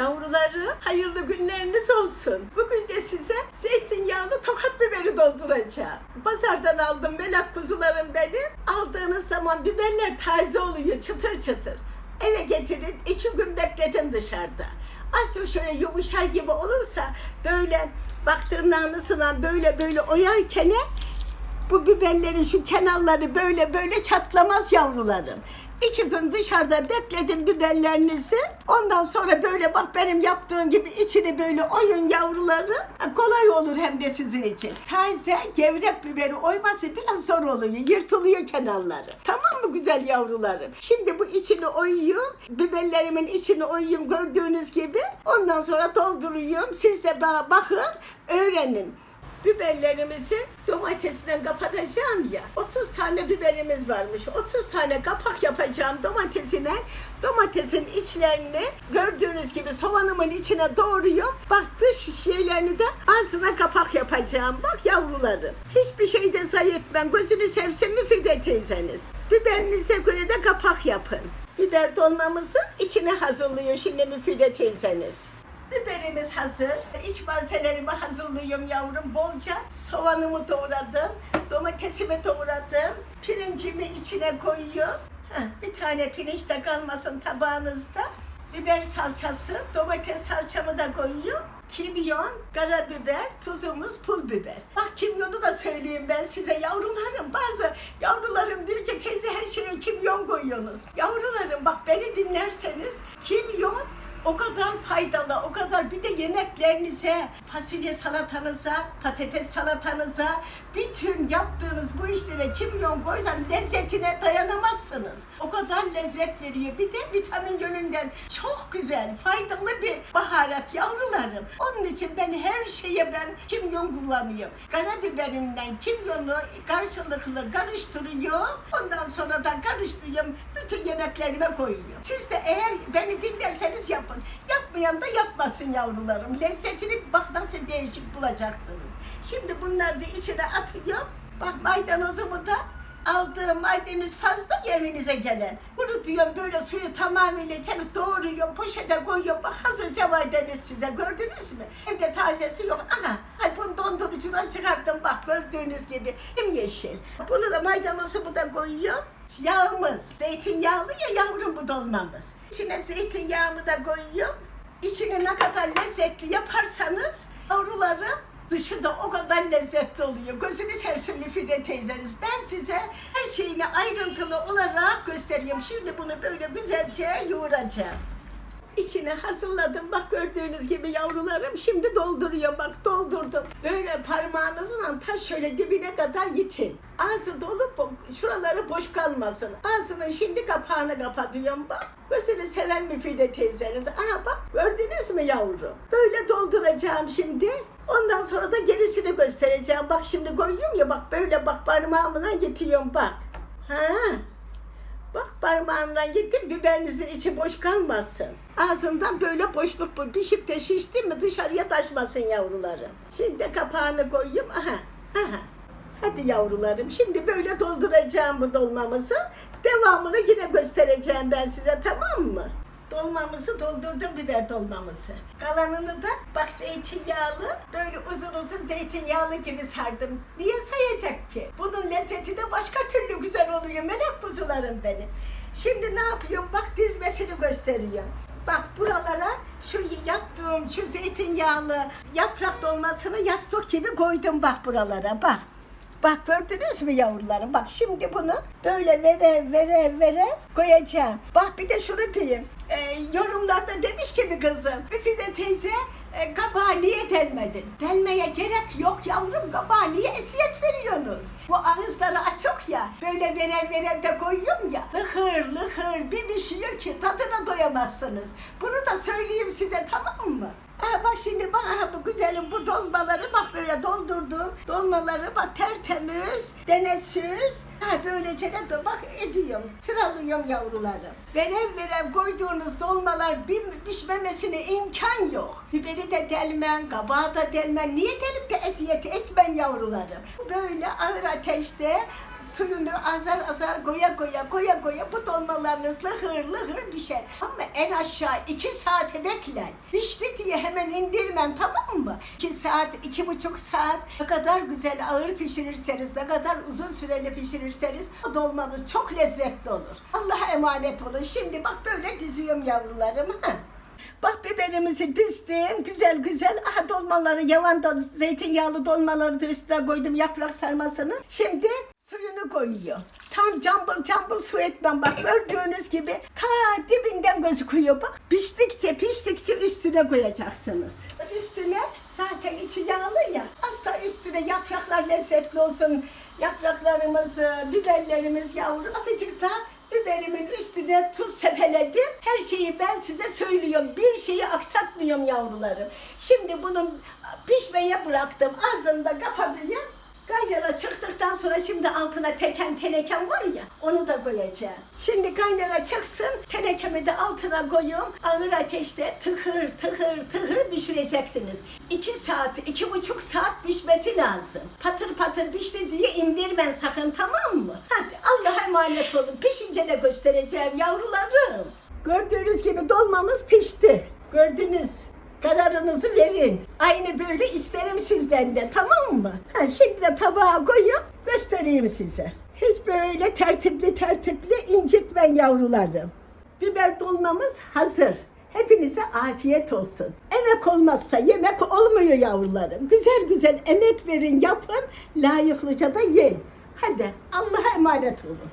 Yavruları hayırlı günleriniz olsun. Bugün de size zeytinyağlı tokat biberi dolduracağım. Pazardan aldım melek kuzularım benim. Aldığınız zaman biberler taze oluyor çıtır çıtır. Eve getirin iki gün bekletin dışarıda. Azıcık şöyle yumuşar gibi olursa böyle bak tırnağını böyle böyle oyarken bu biberlerin şu kenarları böyle böyle çatlamaz yavrularım. İki gün dışarıda bekledim biberlerinizi. Ondan sonra böyle bak benim yaptığım gibi içini böyle oyun yavruları. Kolay olur hem de sizin için. Taze gevrek biberi oyması biraz zor oluyor. Yırtılıyor kenarları. Tamam mı güzel yavrularım? Şimdi bu içini oyuyorum. Biberlerimin içini oyuyorum gördüğünüz gibi. Ondan sonra dolduruyorum. Siz de bana bakın, öğrenin biberlerimizi domatesinden kapatacağım ya. 30 tane biberimiz varmış. 30 tane kapak yapacağım domatesine. Domatesin içlerini gördüğünüz gibi soğanımın içine doğruyorum. Bak dış şeylerini de ağzına kapak yapacağım. Bak yavrularım. Hiçbir şey de zayi etmem. Gözünü sevsin mi Fide teyzeniz? Biberinize göre de kapak yapın. Biber dolmamızın içine hazırlıyor şimdi Müfide teyzeniz. Biberimiz hazır. İç malzemelerimi hazırlıyorum yavrum bolca. Soğanımı doğradım. Domatesimi doğradım. Pirincimi içine koyuyorum. Heh, bir tane pirinç de kalmasın tabağınızda. Biber salçası, domates salçamı da koyuyorum. Kimyon, karabiber, tuzumuz, pul biber. Bak kimyonu da söyleyeyim ben size yavrularım. Bazı yavrularım diyor ki teyze her şeye kimyon koyuyorsunuz. Yavrularım bak beni dinlerseniz kimyon o kadar faydalı, o kadar bir de yemeklerinize, fasulye salatanıza, patates salatanıza, bütün yaptığınız bu işlere kimyon koysan lezzetine dayanamazsınız. O kadar lezzet veriyor. Bir de vitamin yönünden çok güzel, faydalı bir baharat yavrularım. Onun için ben her şeye ben kimyon kullanıyorum. Karabiberimden kimyonu karşılıklı karıştırıyorum. Ondan sonra da karıştırıyorum. Bütün yemeklerime koyuyorum. Siz de eğer beni dinlerseniz yapın. Yapmayan da yapmasın yavrularım. Lezzetini bak nasıl değişik bulacaksınız. Şimdi bunları da içine atıyorum. Bak maydanozumu da aldığım maydanoz fazla evinize gelen. Bunu diyorum böyle suyu tamamıyla içeri doğruyorum, poşete koyuyorum. Bak hazırca maydanoz size gördünüz mü? Evde tazesi yok. Ana, ay bunu dondurucudan çıkarttım bak gördüğünüz gibi. Hem yeşil. Bunu da maydanozumu da koyuyorum. Yağımız, zeytinyağlı ya yavrum bu dolmamız. İçine zeytinyağımı da koyuyorum. İçini ne kadar lezzetli yaparsanız yavrularım dışı da o kadar lezzetli oluyor. Gözünü sevsin Müfide teyzeniz. Ben size her şeyini ayrıntılı olarak göstereyim. Şimdi bunu böyle güzelce yoğuracağım. İçine hazırladım. Bak gördüğünüz gibi yavrularım. Şimdi dolduruyorum. Bak doldurdum. Böyle parmağınızla ta şöyle dibine kadar yitin. Ağzı dolup şuraları boş kalmasın. Ağzının şimdi kapağını kapatıyorum bak. Gözünü seven Müfide teyzeniz. Aha bak gördünüz mü yavrum? Böyle dolduracağım şimdi. Ondan sonra da gerisini göstereceğim. Bak şimdi koyuyorum ya bak böyle bak parmağımla yetiyorum bak. Ha. Bak parmağımla gittim biberinizin içi boş kalmasın. Ağzından böyle boşluk bu. Pişip de şişti mi dışarıya taşmasın yavrularım. Şimdi kapağını koyayım. Aha. Aha. Hadi yavrularım şimdi böyle dolduracağım bu dolmamızı. Devamını yine göstereceğim ben size tamam mı? Dolmamızı doldurdum biber dolmamızı. Kalanını da bak zeytinyağlı böyle uzun uzun zeytinyağlı gibi sardım. Niye sayacak ki? Bunun lezzeti de başka türlü güzel oluyor melek kuzularım benim. Şimdi ne yapıyorum? Bak dizmesini gösteriyorum. Bak buralara şu yaptığım şu zeytinyağlı yaprak dolmasını yastık gibi koydum bak buralara bak. Bak gördünüz mü yavrularım? Bak şimdi bunu böyle vere vere vere koyacağım. Bak bir de şunu diyeyim. Ee, yorumlarda demiş ki bir kızım. Müfide teyze e, kabağı niye delmedin? Delmeye gerek yok yavrum. Kabağı niye eziyet veriyorsunuz? Bu ağızları açık ya. Böyle vere vere de koyuyorum ya. Lıhır lıhır bir pişiyor ki tadına doyamazsınız. Bunu da söyleyeyim size tamam mı? Ha bak şimdi bak bu güzelim bu dolmaları bak böyle doldurdum. Dolmaları bak tertemiz, denesiz. Ha böylece de bak ediyorum. Sıralıyorum yavrularım. Verev verev koyduğunuz dolmalar bir pişmemesine imkan yok. Biberi de delmen, kabağı da delmen. Niye delip de eziyet etmen yavrularım? Böyle ağır ateşte suyunu azar azar koya koya koya koya bu dolmalarınız lıhır lıhır pişer. Ama en aşağı iki saate beklen. Pişti diye hemen indirmen tamam mı? İki saat, iki buçuk saat ne kadar güzel ağır pişirirseniz, ne kadar uzun süreli pişirirseniz o dolmanız çok lezzetli olur. Allah'a emanet olun. Şimdi bak böyle diziyorum yavrularım. Ha. Bak biberimizi dizdim güzel güzel. Aha dolmaları yavan da zeytinyağlı dolmaları da üstüne koydum yaprak sarmasını. Şimdi suyunu koyuyor. Tam cambıl cambıl su etmem bak gördüğünüz gibi ta dibinden gözüküyor bak. Piştikçe piştikçe üstüne koyacaksınız. Üstüne zaten içi yağlı ya. Az da üstüne yapraklar lezzetli olsun. Yapraklarımız, biberlerimiz yavru. Azıcık da Biberimin üstüne tuz sepeledim. Her şeyi ben size söylüyorum. Bir şeyi aksatmıyorum yavrularım. Şimdi bunu pişmeye bıraktım. Ağzını da kapatayım. Kaynara çıktıktan sonra şimdi altına teken tenekem var ya onu da koyacağım. Şimdi kaynara çıksın tenekemi de altına koyuyorum. Ağır ateşte tıhır tıhır tıhır pişireceksiniz. İki saat, iki buçuk saat pişmesi lazım. Patır patır pişti diye indirmen sakın tamam mı? Hadi Allah'a emanet olun. Pişince de göstereceğim yavrularım. Gördüğünüz gibi dolmamız pişti. Gördünüz. Kararınızı verin. Aynı böyle isterim sizden de tamam mı? Ha, şimdi de tabağa koyup göstereyim size. Hiç böyle tertipli tertipli incitmen yavrularım. Biber dolmamız hazır. Hepinize afiyet olsun. Emek olmazsa yemek olmuyor yavrularım. Güzel güzel emek verin yapın, layıklıca da yiyin. Hadi Allah'a emanet olun.